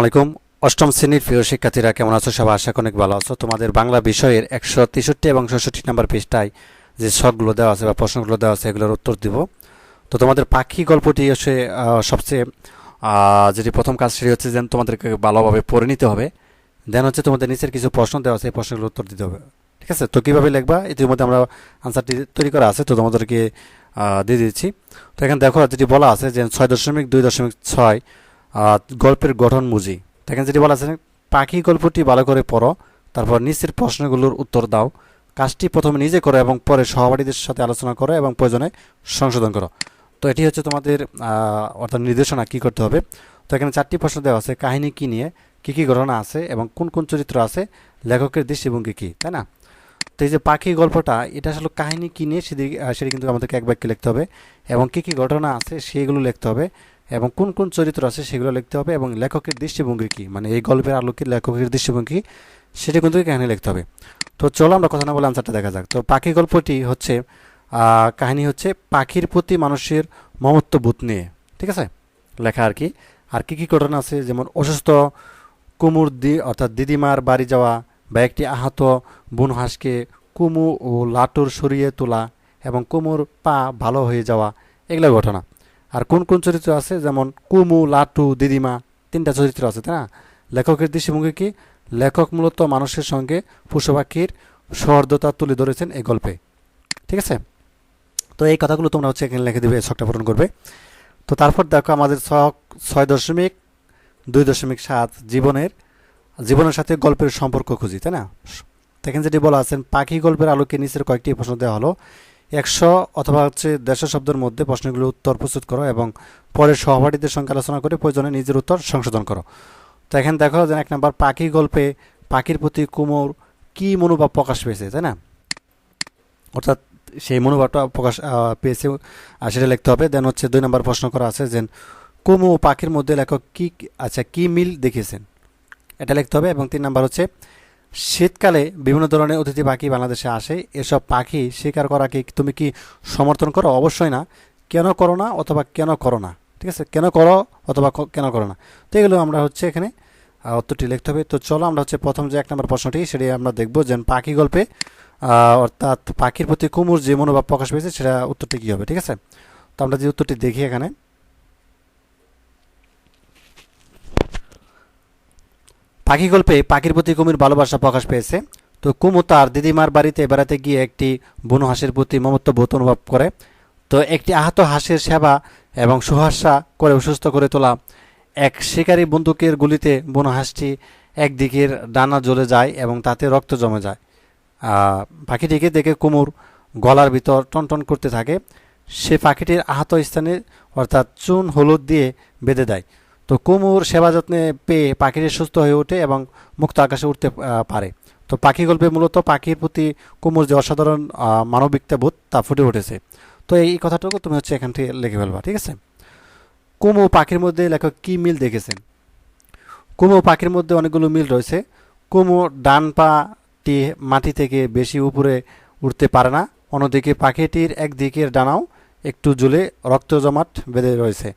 আলাইকুম। অষ্টম শ্রেণির প্রিয় শিক্ষার্থীরা, কেমন আছো? সবাই আশা অনেক ভালো আছো। তোমাদের বাংলা বিষয়ের একশো তেষট্টি এবং ষষ্ঠটি নাম্বার পৃষ্ঠায় যে শখগুলো দেওয়া আছে বা প্রশ্নগুলো দেওয়া আছে, এগুলোর উত্তর দিব। তো তোমাদের পাখি গল্পটি হচ্ছে সবচেয়ে যেটি প্রথম কাজ সেটি হচ্ছে যে তোমাদেরকে ভালোভাবে পড়ে নিতে হবে। দেন হচ্ছে তোমাদের নিচের কিছু প্রশ্ন দেওয়া আছে, এই প্রশ্নগুলোর উত্তর দিতে হবে। ঠিক আছে? তো কীভাবে লিখবা? ইতিমধ্যে আমরা আনসারটি তৈরি করা আছে, তো তোমাদেরকে দিয়ে দিচ্ছি। তো এখানে দেখো, যেটি বলা আছে যে ছয় দশমিক দুই দশমিক ছয় গল্পের গঠন বুঝি। দেখেন যেটি বলা আছে, পাখি গল্পটি ভালো করে পড়ো, তারপর নিচের প্রশ্নগুলোর উত্তর দাও। কাজটি প্রথমে নিজে করো এবং পরে সহপাঠীদের সাথে আলোচনা করো এবং প্রয়োজনে সংশোধন করো। তো এটি হচ্ছে তোমাদের অর্থাৎ নির্দেশনা কি করতে হবে। তো এখানে চারটি প্রশ্ন দেওয়া আছে, কাহিনী কি নিয়ে? কী কী ঘটনা আছে? এবং কোন কোন চরিত্র আছে? লেখকের দৃষ্টিভঙ্গি কী? তাই না? তো এই যে পাখি গল্পটা, এটা আসলে কাহিনী কী নিয়ে সেদিক সেটি কিন্তু আমাদেরকে এক বাক্যে লিখতে হবে। এবং কী কী ঘটনা আছে সেগুলো লিখতে হবে। এবং কোন কোন চরিত্র আছে সেগুলো লিখতে হবে এবং লেখকের দৃষ্টিভঙ্গি কী? মানে এই গল্পের আলোকে লেখকের দৃষ্টিভঙ্গি, সেটা কিন্তু কাহিনী লিখতে হবে। তো চলো আমরা কথা না বলে আনসারটা দেখা যাক। তো পাখি গল্পটি হচ্ছে কাহিনী হচ্ছে পাখির প্রতি মানুষের মমত্ববোধ নিয়ে, ঠিক আছে? লেখা আর কি। আর কী কী ঘটনা আছে? যেমন অসুস্থ কুমুর দি, অর্থাৎ দিদিমার বাড়ি যাওয়া বা একটি আহত বুন হাঁসকে কুমু ও লাটুর সরিয়ে তোলা এবং কুমুর পা ভালো হয়ে যাওয়া, এগুলো ঘটনা। আর কোন কোন চরিত্র আছে? যেমন কুমু, লাটু, দিদিমা, তিনটা চরিত্র আছে, তাই না? লেখকের দৃষ্টিভঙ্গি কি? লেখক মূলত মানুষের সঙ্গে পশু পাখির সহর্দতা তুলে ধরেছেন এই গল্পে। ঠিক আছে? তো এই কথাগুলো তোমরা হচ্ছে এখানে লিখে দেবে, ছকটা পূরণ করবে। তো তারপর দেখো আমাদের ছক ছয় দশমিক দুই দশমিক সাত, জীবনের জীবনের সাথে গল্পের সম্পর্ক খুঁজি, তাই না? দেখেন যেটি বলা আছেন পাখি গল্পের আলোকে নিচের কয়েকটি প্রশ্ন দেওয়া হলো। একশো অথবা হচ্ছে দেড়শো শব্দের মধ্যে প্রশ্নগুলোর উত্তর প্রস্তুত করো এবং পরে সহপাঠীদের সঙ্গে আলোচনা করে প্রয়োজনে নিজের উত্তর সংশোধন করো। তো এখানে দেখো যে এক নাম্বার, পাখি গল্পে পাখির প্রতি কুমোর কি মনোভাব প্রকাশ পেয়েছে, তাই না? অর্থাৎ সেই মনোভাবটা প্রকাশ পেয়েছে, আর সেটা লিখতে হবে। দেন হচ্ছে দুই নম্বর প্রশ্ন করা আছে যে কুমু পাখির মধ্যে লেখক কি আচ্ছা কি মিল দেখেছেন এটা লিখতে হবে এবং তিন নাম্বার হচ্ছে শীতকালে বিভিন্ন ধরনের অতিথি পাখি বাংলাদেশে আসে। এসব পাখি শিকার করা কি, তুমি কি সমর্থন করো? অবশ্যই না। কেন করো না অথবা কেন করো না? ঠিক আছে? কেন করো অথবা কেন করো না? তো এগুলো আমরা হচ্ছে এখানে উত্তরটি লিখতে হবে। তো চলো আমরা হচ্ছে প্রথম যে এক নম্বর প্রশ্নটি, সেটি আমরা দেখব যে পাখি গল্পে অর্থাৎ পাখির প্রতি কুমুর যে মনোভাব প্রকাশ পেয়েছে, সেটা উত্তরটি কী হবে? ঠিক আছে? তো আমরা যে উত্তরটি দেখি এখানে পাখি গল্পে পাখির প্রতি কুমির ভালোবাসা প্রকাশ পেয়েছে। তো কুমু তার দিদিমার বাড়িতে বেড়াতে গিয়ে একটি বনু হাঁসের প্রতি মমত্ববোধ অনুভব করে। তো একটি আহত হাঁসের সেবা এবং সুহাসা করে অসুস্থ করে তোলা এক শিকারী বন্দুকের গুলিতে বনু হাঁসটি একদিকের ডানা জ্বলে যায় এবং তাতে রক্ত জমে যায়। পাখিটিকে দেখে কুমুর গলার ভিতর টনটন করতে থাকে। সে পাখিটির আহত স্থানে অর্থাৎ চুন হলুদ দিয়ে বেঁধে দেয়। তো কুমুর সেবা যত্নে পেয়ে পাখিটি সুস্থ হয়ে ওঠে এবং মুক্ত আকাশে উঠতে পারে। তো পাখি গল্পে মূলত পাখির প্রতি কুমুর যে অসাধারণ মানবিকতা বোধ তা ফুটে উঠেছে। তো এই কথাটুকু তুমি হচ্ছে এখান থেকে লিখে ফেলবা, ঠিক আছে? কুমু পাখির মধ্যে লেখক কি মিল দেখেছেন? কুমু পাখির মধ্যে অনেকগুলো মিল রয়েছে। কুমু ডান পাটি মাটি থেকে বেশি উপরে উঠতে পারে না। অন্যদিকে পাখিটির একদিকের ডানাও একটু ঝুলে রক্ত জমাট বেঁধে রয়েছে।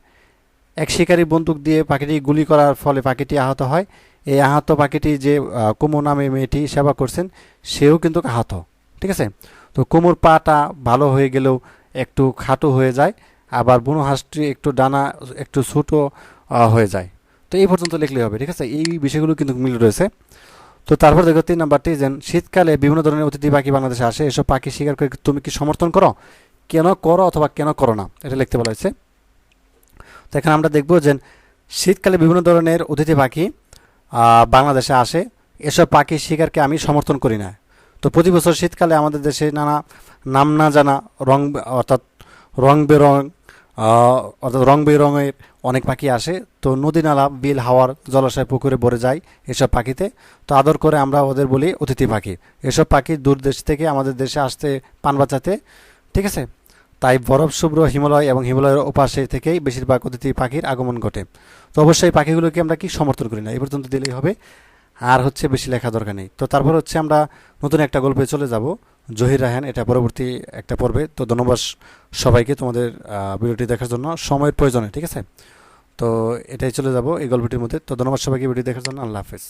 এক শিকারী বন্দুক দিয়ে পাখিটি গুলি করার ফলে পাখিটি আহত হয়। এই আহত পাখিটি যে আহ, কুমু নামে মেয়েটি সেবা করছেন সেও কিন্তু আহত ঠিক আছে? তো কুমুর পাটা ভালো হয়ে গেলেও একটু খাটো হয়ে যায় আবার বুনো হাঁসটি একটু ডানা একটু ছোটো হয়ে যায়। তো এই পর্যন্ত লিখলেই হবে ঠিক আছে? এই বিষয়গুলো কিন্তু মিল রয়েছে। তো তারপর দেখো তিন নাম্বারটি যেন শীতকালে বিভিন্ন ধরনের অতিথি পাখি বাংলাদেশে আসে। এসব পাখি শিকার করে তুমি কি সমর্থন করো? কেন করো অথবা কেন করো না? এটা লিখতে বলা হয়েছে। তো এখানে আমরা দেখব যে শীতকালে বিভিন্ন ধরনের অতিথি পাখি বাংলাদেশে আসে। এসব পাখি শিকারকে আমি সমর্থন করি না। তো প্রতি বছর শীতকালে আমাদের দেশে নানা নাম না জানা রং, অর্থাৎ রং বেরং অর্থাৎ রং বেরঙের অনেক পাখি আসে। তো নদী নালা, বিল, হাওয়ার জলাশয়, পুকুরে ভরে যায় এসব পাখিতে। তো আদর করে আমরা ওদের বলি অতিথি পাখি। এসব পাখি দূর দেশ থেকে আমাদের দেশে আসতে পান বাঁচাতে। ঠিক আছে? তাই বরফ শুভ্র হিমালয় এবং হিমালয়ের ওপাশে থেকেই বেশিরভাগ অতিথি পাখির আগমন ঘটে। তো অবশ্যই পাখিগুলোকে আমরা কি সমর্থন করি না? এই পর্যন্ত দিলেই হবে। আর হচ্ছে বেশি লেখা দরকার নেই। তো তারপর হচ্ছে আমরা নতুন একটা গল্পে চলে যাব। জহির রাহান এটা পরবর্তী একটা পর্বে। তো ধন্যবাদ সবাইকে তোমাদের ভিডিওটি দেখার জন্য। সময়ের প্রয়োজনে, ঠিক আছে? তো এটাই চলে যাব এই গল্পটির মধ্যে। তো ধন্যবাদ সবাইকে ভিডিও দেখার জন্য। আল্লাহ হাফেজ।